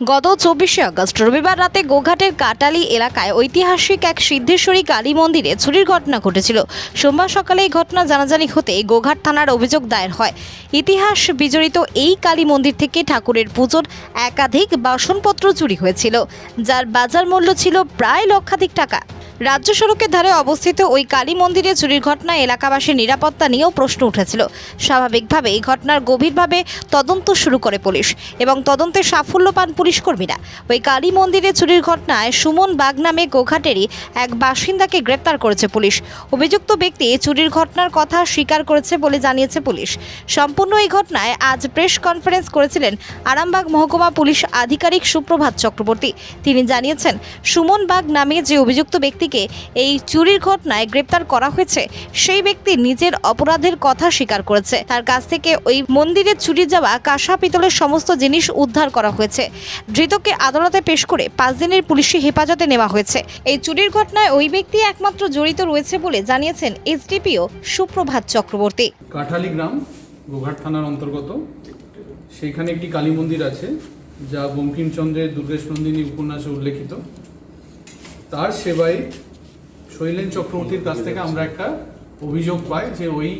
গত চব্বিশে আগস্ট রবিবার রাতে গোঘাটের কাটালি এলাকায় ঐতিহাসিক এক সিদ্ধেশ্বরী কালী মন্দিরে চুরির ঘটনা ঘটেছিল। সোমবার সকালে এই ঘটনা জানাজানি হতে গোঘাট থানার অভিযোগ দায়ের হয়। ইতিহাস বিজড়িত এই কালী মন্দির থেকে ঠাকুরের পুজোর একাধিক বাসনপত্র চুরি হয়েছিল, যার বাজার মূল্য ছিল প্রায় লক্ষাধিক টাকা। রাজ্য সড়কের ধারে অবস্থিত ওই কালী মন্দিরে চুরির ঘটনায় এলাকাবাসীর নিরাপত্তা নিয়েও প্রশ্ন উঠেছিল। স্বাভাবিকভাবে এই ঘটনার গভীরভাবে তদন্ত শুরু করে পুলিশ এবং তদন্তে সাফল্য পান পুলিশ কর্মীরা ওই কালী মন্দিরে চুরির ঘটনায় সুমন বাগ নামে গোঘাটেরই এক বাসিন্দাকে গ্রেপ্তার করেছে পুলিশ। অভিযুক্ত ব্যক্তি চুরির ঘটনার কথা স্বীকার করেছে বলে জানিয়েছে পুলিশ। সম্পূর্ণ এই ঘটনায় আজ প্রেস কনফারেন্স করেছিলেন আরামবাগ মহকুমা পুলিশ আধিকারিক সুপ্রভাত চক্রবর্তী। তিনি জানিয়েছেন, সুমন বাগ নামে যে অভিযুক্ত ব্যক্তিকে এই চুরির ঘটনায় গ্রেপ্তার করা হয়েছে। সেই ব্যক্তি নিজের অপরাধের কথা স্বীকার করেছে। তার কাছ থেকে ওই মন্দিরে চুরি যাওয়া কাঁসা, পিতলের সমস্ত জিনিস উদ্ধার করা হয়েছে। ধৃতকে আদালতে পেশ করে পাঁচ দিনের পুলিশি হেফাজতে নেওয়া হয়েছে। এই চুরির ঘটনায় ওই ব্যক্তি একমাত্র জড়িত রয়েছে বলে জানিয়েছেন এসডিপিও সুপ্রভাত চক্রবর্তী। কাঠালি গ্রাম, গোঘাট থানার অন্তর্গত। সেইখানে একটি কালী মন্দির আছে, যা বঙ্কিমচন্দ্রের দুর্গেশ নন্দিনী উপন্যাসে উল্লেখিত। তার সেবায় শৈলেন চক্রবর্তীর কাছ থেকে আমরা একটা অভিযোগ পাই যে ওই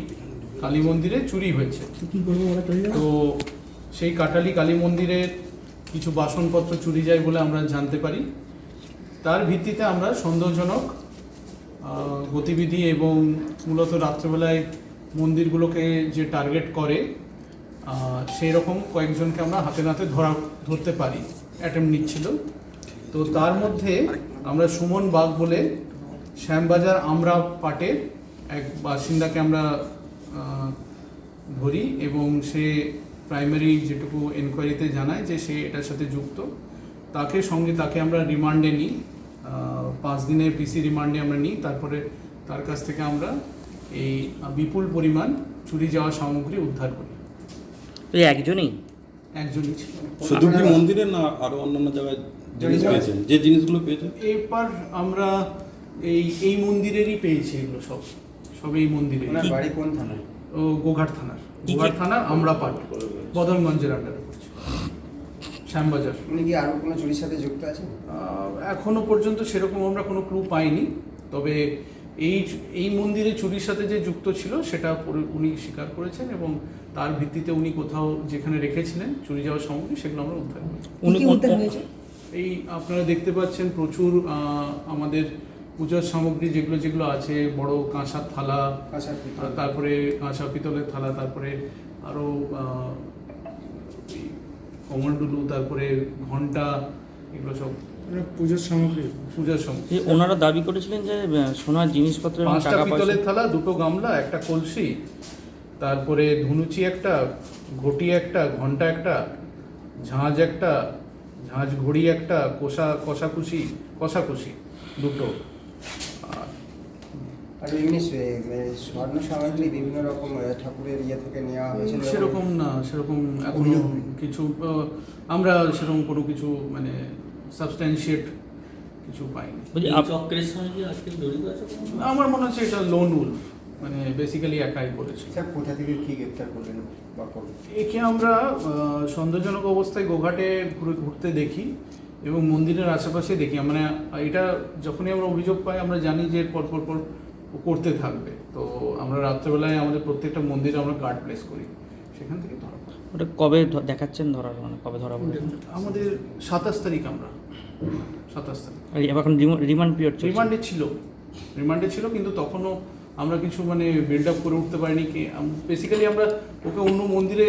কালী মন্দিরে চুরি হয়েছে। তো সেই কাটালি কালী মন্দিরের কিছু বাসনপত্র চুরি যায় বলে আমরা জানতে পারি। তার ভিত্তিতে আমরা সন্দেহজনক গতিবিধি এবং মূলত রাত্রেবেলায় মন্দিরগুলোকে যে টার্গেট করে সেই রকম কয়েকজনকে আমরা হাতে নাতে ধরা ধরতে পারি অ্যাটেম্প নিচ্ছিল। তো তার মধ্যে আমরা সুমন বাগ বলে শ্যামবাজার আমরা পাটের এক বাসিন্দাকে আমরা ধরি এবং সে প্রাইমারি যেটুকু এনকোয়ারিতে জানায় যে সে এটার সাথে যুক্ত। তাকে সঙ্গে তাকে আমরা রিমান্ডে নিই। পাঁচ দিনের পিসি রিমান্ডে আমরা নিই। তারপরে তার কাছ থেকে আমরা এই বিপুল পরিমাণ চুরি যাওয়া সামগ্রী উদ্ধার করি। একজনই? একজনই ছিল। শুধু কি মন্দিরে না আরও অন্যান্য জায়গায় জিনিস পেয়েছেন যে জিনিসগুলো পেয়েছেন? এরপর আমরা এই এই মন্দিরেরই পেয়েছি এগুলো সব সব এই মন্দিরে। বাড়ি কোন থানায়? ও গোঘাট থানার। গোঘাট থানার আমরা পাট বদনগঞ্জের আন্ডারে শ্যামবাজার। উনি কি আরও কোনো চুরির সাথে যুক্ত আছেন? এখনও পর্যন্ত সেরকম আমরা কোনো ক্লু পাইনি তবে এই এই মন্দিরে চুরির সাথে যে যুক্ত ছিল সেটা উনি স্বীকার করেছেন এবং তার ভিত্তিতে উনি কোথাও যেখানে রেখেছিলেন চুরি যাওয়ার সামগ্রী সেগুলো আমরা উদ্ধার করি উনি এই আপনারা দেখতে পাচ্ছেন প্রচুর আমাদের পূজার সামগ্রী যেগুলো যেগুলো আছে বড় কাঁসার থালা কাঁসার তারপরে কাঁসা পিতলের থালা তারপরে আরও কমলডুলু তারপরে ঘণ্টা এগুলো সব। পুজোর সামগ্রী। পূজার সামগ্রী। ওনারা দাবি করেছিলেন যে সোনার জিনিসপত্র পাঁচটা পিতলের থালা দুটো গামলা একটা কলসি তারপরে ধুনুচি একটা ঘটি একটা ঘণ্টা একটা ঝাঁজ একটা ঝাঁঝ ঘড়ি একটা কষা কষাকুশি কষাকুশি দুটো। আর আর এমনি মানে স্বর্ণ সামগ্রী বিভিন্ন রকম ঠাকুরের ইয়ে থেকে নেওয়া হয়েছিল। সেরকম না সেরকম এখনও কিছু আমরা সেরকম কোনো কিছু মানে সাবস্ট্যান্সিয়েট কিছু পাইনি। বলছি এই আপ- চক্রের সঙ্গে আজকে জড়িত আছে আমার মনে হচ্ছে এটা লোন উলফ মানে বেসিক্যালি একাই করেছে। স্যার কোথা থেকে কি গ্রেপ্তার করলেন একে আমরা সন্দেহজনক অবস্থায় গোঘাটে ঘুরে ঘুরতে দেখি এবং মন্দিরের আশেপাশে দেখি। মানে এটা যখনই আমরা অভিযোগ পাই আমরা জানি যে এর পর পর পর ও করতে থাকবে। তো আমরা রাত্রেবেলায় আমাদের প্রত্যেকটা মন্দিরে আমরা গার্ড প্লেস করি। সেখান থেকে ধরা পড়ে। ওটা কবে দেখাচ্ছেন ধরার মানে কবে ধরা পড়বে আমাদের সাতাশ তারিখ আমরা। সাতাশ তারিখ। আর এখন রিমান্ড পিরিয়ড রিমান্ডে ছিল। রিমান্ডে ছিল কিন্তু তখনও আমরা কিছু মানে বিল্ড আপ করে উঠতে পারিনি কি বেসিক্যালি আমরা ওকে অন্য মন্দিরে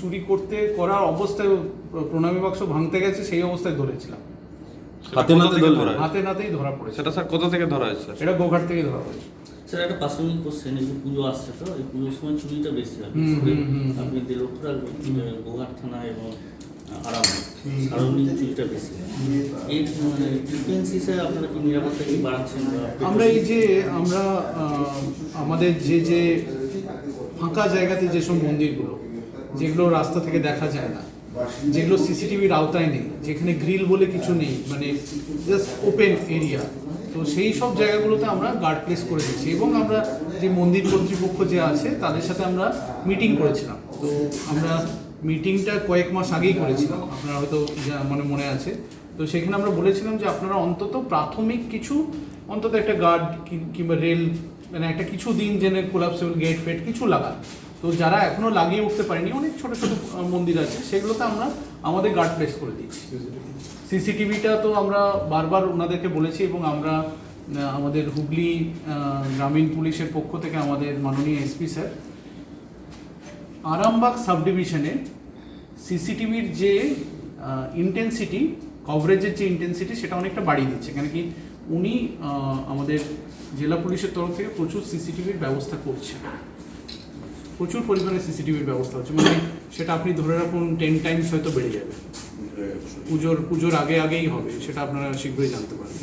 চুরি করতে করার অবস্থায় প্রণামী বাক্স ভাঙতে গেছে সেই অবস্থায় ধরেছিলাম। হাতে নাতে ধরা হাতে নাতেই ধরা পড়েছে। সেটা স্যার কোথা থেকে ধরা হয়েছে? এটা গোঘাট থেকে ধরা হয়েছে। স্যার একটা প্রাসঙ্গিক কোশ্চেন এই যে পুজো আসছে তো এই পুজোর সময় চুরিটা বেশি হয়। হুম, হুম, হুম, আপনি লক্ষ্য রাখবেন গোঘাট থানা এবং আরাম। চুরিটা বেশি। এই মানে ফ্রিকুয়েন্সি আপনারা কি নিরাপত্তা কি বাড়াচ্ছেন আমরা এই যে আমরা আমাদের যে যে ফাঁকা জায়গাতে যেসব মন্দিরগুলো যেগুলো রাস্তা থেকে দেখা যায় না যেগুলো সিসিটিভির আওতায় নেই যেখানে গ্রিল বলে কিছু নেই মানে জাস্ট ওপেন এরিয়া তো সেই সব জায়গাগুলোতে আমরা গার্ড প্লেস করে দিচ্ছি এবং আমরা যে মন্দির কর্তৃপক্ষ যে আছে তাদের সাথে আমরা মিটিং করেছিলাম। তো আমরা মিটিংটা কয়েক মাস আগেই করেছিলাম। আপনারা হয়তো মানে মনে আছে। তো সেখানে আমরা বলেছিলাম যে আপনারা অন্তত প্রাথমিক কিছু, অন্তত একটা গার্ড কিংবা রেল মানে একটা কিছু দিন জেনে কোলাপসেবল গেট ফেট কিছু লাগান। তো যারা এখনও লাগিয়ে উঠতে পারেনি, অনেক ছোট ছোট মন্দির আছে, সেগুলোতে আমরা আমাদের গার্ড প্লেস করে দিচ্ছি সিসিটিভিটা তো আমরা বারবার ওনাদেরকে বলেছি এবং আমরা আমাদের হুগলি গ্রামীণ পুলিশের পক্ষ থেকে আমাদের মাননীয় এসপি স্যার আরামবাগ সাব ডিভিশনে সিসিটিভির যে ইন্টেন্সিটি কভারেজের যে ইন্টেন্সিটি সেটা অনেকটা বাড়িয়ে দিচ্ছে। কেন কি উনি আমাদের জেলা পুলিশের তরফ থেকে প্রচুর সিসিটিভির ব্যবস্থা করছে প্রচুর পরিমাণে সিসিটিভির ব্যবস্থা হচ্ছে। মানে সেটা আপনি ধরে রাখুন টেন টাইমস হয়তো বেড়ে যাবে। পুজোর পুজোর আগে আগেই হবে সেটা আপনারা শীঘ্রই জানতে পারবেন।